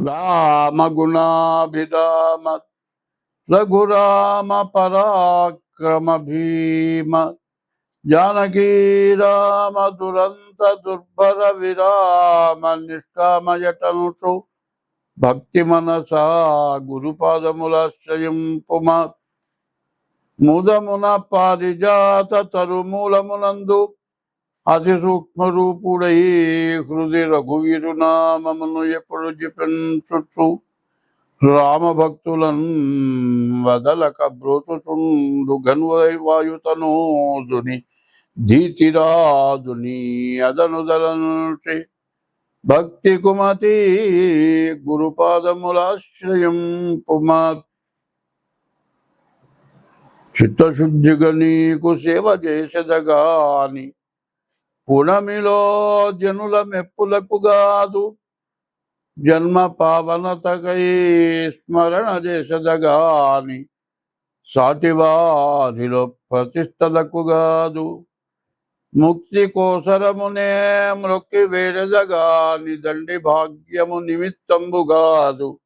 రామగుణాభిరామ రఘురామ పరాక్రమ భీమ జానకీ రామ దురంత దుర్భర విరామ నిష్కామయటనుచు భక్తి మనసా గురుపాదములాశ్రయింపుమ ముదమున పారిజాత తరుమూలమునందు అతి సూక్ష్మ రూపుడై హృది రఘువీరు నామమును ఎప్పుడు జపించుచు రామభక్తులను వదలక బ్రోచుచుండు గన్వై వాయుతనోదుని ధీతిరాజుని అదనుదలంటి భక్తి కుమతి గురుపాదములాశ్రయం కుమార్ చిత్తశుద్ధిగా నీకు సేవ చేసేదగాని పుణమిలో జనుల మెప్పులకు గాదు. జన్మ పావనతకై స్మరణ చేసదగాని సాటివారిలో ప్రతిష్టలకు గాదు. ముక్తి కోసరమునే మ్రొక్కి వేడదగాని దండి భాగ్యము నిమిత్తంబు గాదు.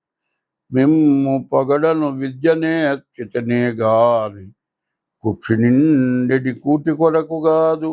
మిమ్ము పొగడను విద్యనే చితనే గాని కుక్షి నిండెడి కూటి కొరకు గాదు.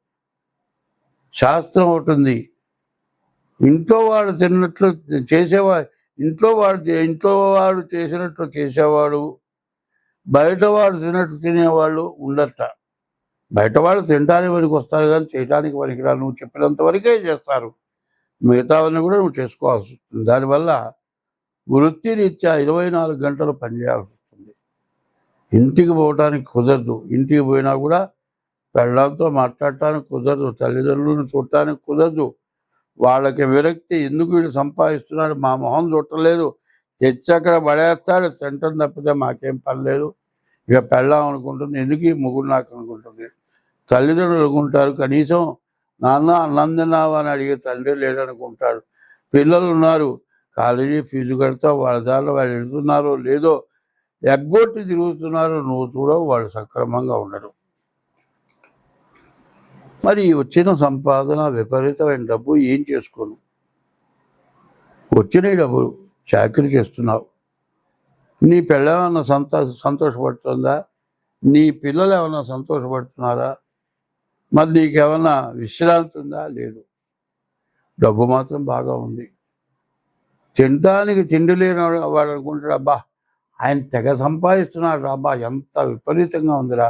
శాస్త్రం ఉంటుంది ఇంట్లో వాడు తిన్నట్లు చేసేవా ఇంట్లో వాడు ఇంట్లో వాడు చేసినట్లు చేసేవాడు బయట వాడు తిన్నట్టు తినేవాళ్ళు ఉండట బయట వాళ్ళు తినడానికి వరకు వస్తారు కానీ చేయడానికి పనికిరా నువ్వు చెప్పినంత వరకే చేస్తారు. మిగతావన్నీ కూడా నువ్వు చేసుకోవాల్సి వస్తుంది. దానివల్ల వృత్తిరీత్యా ఇరవై నాలుగు గంటలు పనిచేయాల్సి వస్తుంది. ఇంటికి పోవటానికి కుదరదు. ఇంటికి పోయినా కూడా పెళ్ళంతో మాట్లాడటానికి కుదరదు తల్లిదండ్రులను చూడటానికి కుదరదు. వాళ్ళకి విరక్తి ఎందుకు వీళ్ళు సంపాదిస్తున్నాడు? మా మొహం చుట్టలేదు తెచ్చి అక్కడ పడేస్తాడు. సెంటర్ తప్పితే మాకేం పని లేదు. ఇక పెళ్ళాం అనుకుంటుంది. ఎందుకు ఈ ముగ్గురు నాకు అనుకుంటుంది? తల్లిదండ్రులు అనుకుంటారు కనీసం నాన్న అన్నం తిన్నావా అని అడిగే తండ్రి లేడనుకుంటాడు. పిల్లలు ఉన్నారు. కాలేజీ ఫీజు కడతా వాళ్ళ దారిలో వాళ్ళు వెళ్తున్నారో లేదో ఎగ్గొట్టి తిరుగుతున్నారో. నువ్వు చూడవు. వాళ్ళు సక్రమంగా ఉండరు. మరి వచ్చిన సంపాదన విపరీతమైన డబ్బు ఏం చేసుకోను? వచ్చిన ఈ డబ్బులు చాకరీ చేస్తున్నావు. నీ పిల్లలేమన్నా సంతో సంతోషపడుతుందా? నీ పిల్లలు ఏమన్నా సంతోషపడుతున్నారా? మరి నీకేమన్నా విశ్రాంతి ఉందా? లేదు. డబ్బు మాత్రం బాగా ఉంది. తినడానికి తిండి లేని వాడు వాడు అనుకుంటాడు అబ్బా ఆయన తెగ సంపాదిస్తున్నాడు అబ్బా ఎంత విపరీతంగా ఉందిరా.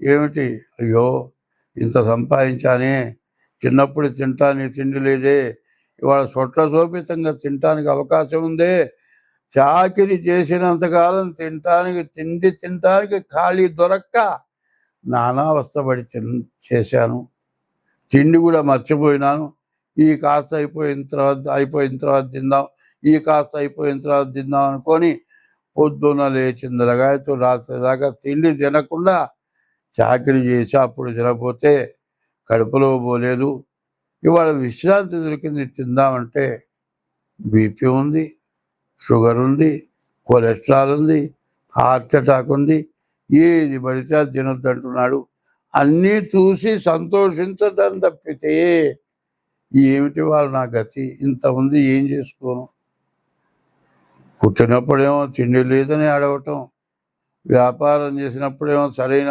ఏమిటి? అయ్యో ఇంత సంపాదించానే చిన్నప్పుడు తింటానికి తిండి లేదే ఇవాళ సొట్ల శోభితంగా తినటానికి అవకాశం ఉందే చాకిరి చేసినంతకాలం తినటానికి తిండి తినటానికి ఖాళీ దొరక్క. నానావస్థపడి తిన్ చేశాను. తిండి కూడా మర్చిపోయినాను. ఈ కాస్త అయిపోయిన తర్వాత అయిపోయిన తర్వాత తిందాం ఈ కాస్త అయిపోయిన తర్వాత తిందాం అనుకొని పొద్దున్న లేచిన రగాయతో రాత్రి దాకా తిండి తినకుండా చాకరీ చేసి అప్పుడు తినపోతే కడుపులో పోలేదు. ఇవాళ విశ్రాంతి దొరికింది తిందామంటే బీపీ ఉంది షుగర్ ఉంది కొలెస్ట్రాల్ ఉంది హార్ట్ అటాక్ ఉంది ఏది పడితే అది తినొద్దు అంటున్నాడు. అన్నీ చూసి సంతోషించదని తప్పితే ఏమిటి వాళ్ళు నా గతి? ఇంత ఉంది ఏం చేసుకోను? పుట్టినప్పుడేమో తిండి లేదని అడగటం వ్యాపారం చేసినప్పుడేమో సరైన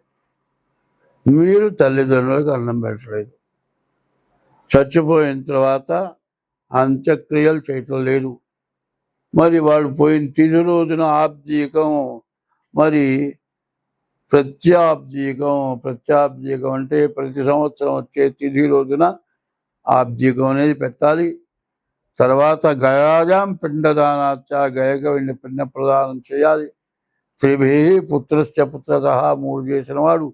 మీరు తల్లిదండ్రులకు అన్నం పెట్టలేదు. చచ్చిపోయిన తర్వాత అంత్యక్రియలు చేయటం లేదు. మరి వాళ్ళు పోయిన తిది రోజున ఆబ్జీకం మరి ప్రత్యాబ్జీకం ప్రత్యాబ్జీకం అంటే ప్రతి సంవత్సరం వచ్చే తిథి రోజున ఆబ్జీకం అనేది పెట్టాలి. తర్వాత గయాజాం పిండదానాచ గయక పిండ ప్రదానం చేయాలి. త్రిభి పుత్రశ్చ పుత్రత మూడు చేసిన వాడు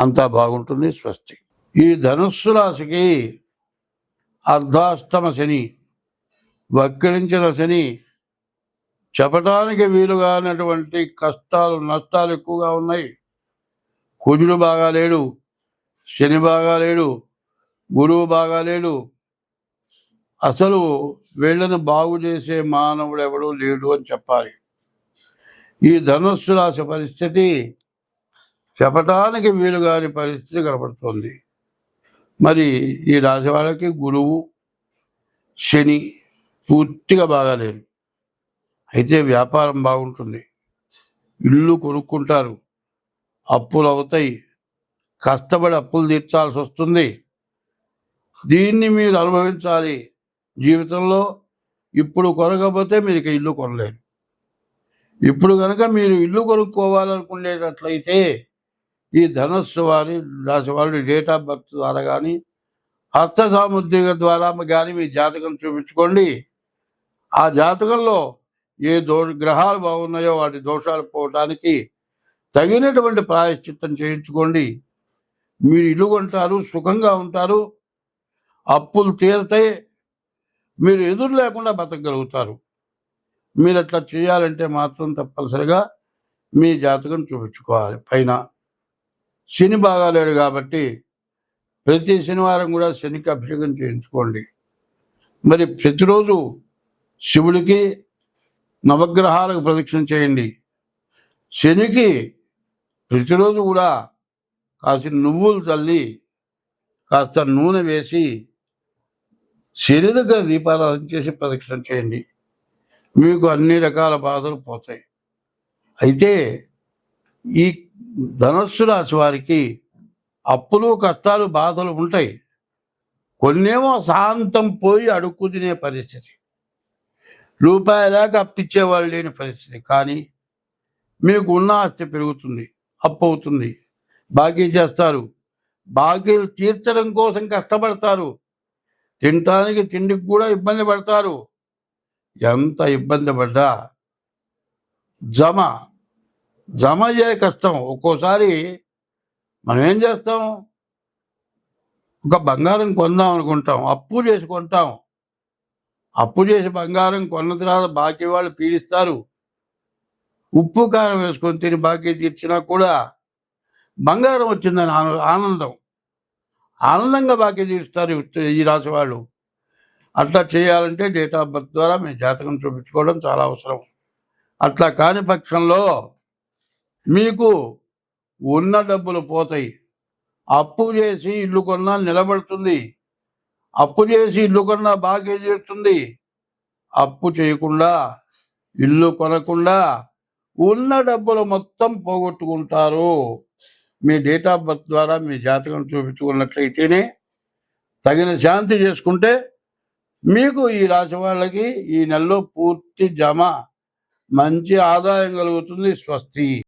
అంతా బాగుంటుంది స్వస్తి. ఈ ధనుస్సు రాశికి అర్ధాష్టమ శని వక్రించిన శని చెప్పటానికి వీలుగానటువంటి కష్టాలు నష్టాలు ఎక్కువగా ఉన్నాయి. కుజుడు బాగా లేడు శని బాగా లేడు గురువు బాగా లేడు. అసలు వీళ్ళను బాగు చేసే మానవుడు ఎవడు లేడు అని చెప్పాలి. ఈ ధనుస్సు రాశి పరిస్థితి చెప్పటానికి వీలు కాని పరిస్థితి కనపడుతుంది. మరి ఈ రాశి వాళ్ళకి గురువు శని పూర్తిగా బాగాలేరు. అయితే వ్యాపారం బాగుంటుంది. ఇల్లు కొనుక్కుంటారు. అప్పులు అవుతాయి. కష్టపడి అప్పులు తీర్చాల్సి వస్తుంది. దీన్ని మీరు అనుభవించాలి. జీవితంలో ఇప్పుడు కొనకపోతే మీరు ఇక ఇల్లు కొనలేరు. ఇప్పుడు కనుక మీరు ఇల్లు కొనుక్కోవాలనుకునేటట్లయితే ఈ ధనస్సు వారి రాశి వారి డేట్ ఆఫ్ బర్త్ ద్వారా కానీ హస్త సాముద్రిక ద్వారా కానీ మీ జాతకం చూపించుకోండి. ఆ జాతకంలో ఏ దో గ్రహాలు బాగున్నాయో వాటి దోషాలు పోవటానికి తగినటువంటి ప్రాయశ్చిత్తం చేయించుకోండి. మీరు ఇల్లు కొంటారు సుఖంగా ఉంటారు అప్పులు తీరతాయి మీరు ఎదురు లేకుండా బతకగలుగుతారు. మీరు అట్లా చేయాలంటే మాత్రం తప్పనిసరిగా మీ జాతకం చూపించుకోవాలి. పైన శని బాగాలేడు కాబట్టి ప్రతి శనివారం కూడా శనికి అభిషేకం చేయించుకోండి. మరి ప్రతిరోజు శివుడికి నవగ్రహాలకు ప్రదక్షిణ చేయండి. శనికి ప్రతిరోజు కూడా కాసి నువ్వులు చల్లి కాస్త నూనె వేసి శని దగ్గర దీపారాధన చేసి ప్రదక్షిణ చేయండి. మీకు అన్ని రకాల బాధలు పోతాయి. అయితే ఈ ధనస్సు రాశి వారికి అప్పులు కష్టాలు బాధలు ఉంటాయి. కొన్నేమో శాంతం పోయి అడుక్కు తినే పరిస్థితి. రూపాయలాగా అప్పిచ్చేవాళ్ళు లేని పరిస్థితి. కానీ మీకు ఉన్న ఆస్తి పెరుగుతుంది అప్పు అవుతుంది. బాకీ చేస్తారు. బాకీలు తీర్చడం కోసం కష్టపడతారు. తినటానికి తిండికి కూడా ఇబ్బంది పడతారు. ఎంత ఇబ్బంది పడ్డా జమ జమ అయ్యే కష్టం. ఒక్కోసారి మనం ఏం చేస్తాం? ఒక బంగారం కొందాం అనుకుంటాం. అప్పు చేసి కొంటాం. అప్పు చేసి బంగారం కొన్న తర్వాత బాకీ వాళ్ళు పీడిస్తారు. ఉప్పు కారం వేసుకొని తిని బాకీ తీర్చినా కూడా బంగారం వచ్చిందని ఆనందం. ఆనందంగా బాకీ తీరుస్తారు ఈ రాశి వాళ్ళు. అట్లా చేయాలంటే డేట్ ఆఫ్ బర్త్ ద్వారా మీ జాతకం చూపించుకోవడం చాలా అవసరం. అట్లా కాని పక్షంలో మీకు ఉన్న డబ్బులు పోతాయి. అప్పు చేసి ఇల్లు కొన్నా నిలబడుతుంది. అప్పు చేసి ఇల్లు కొన్నా బాగా చేస్తుంది అప్పు చేయకుండా ఇల్లు కొనకుండా ఉన్న డబ్బులు మొత్తం పోగొట్టుకుంటారు. మీ డేట్ ఆఫ్ బర్త్ ద్వారా మీ జాతకం చూపించుకున్నట్లయితేనే తగిన శాంతి చేసుకుంటే మీకు ఈ రాశి వాళ్ళకి ఈ నెలలో పూర్తి జమ మంచి ఆదాయం కలుగుతుంది స్వస్తి.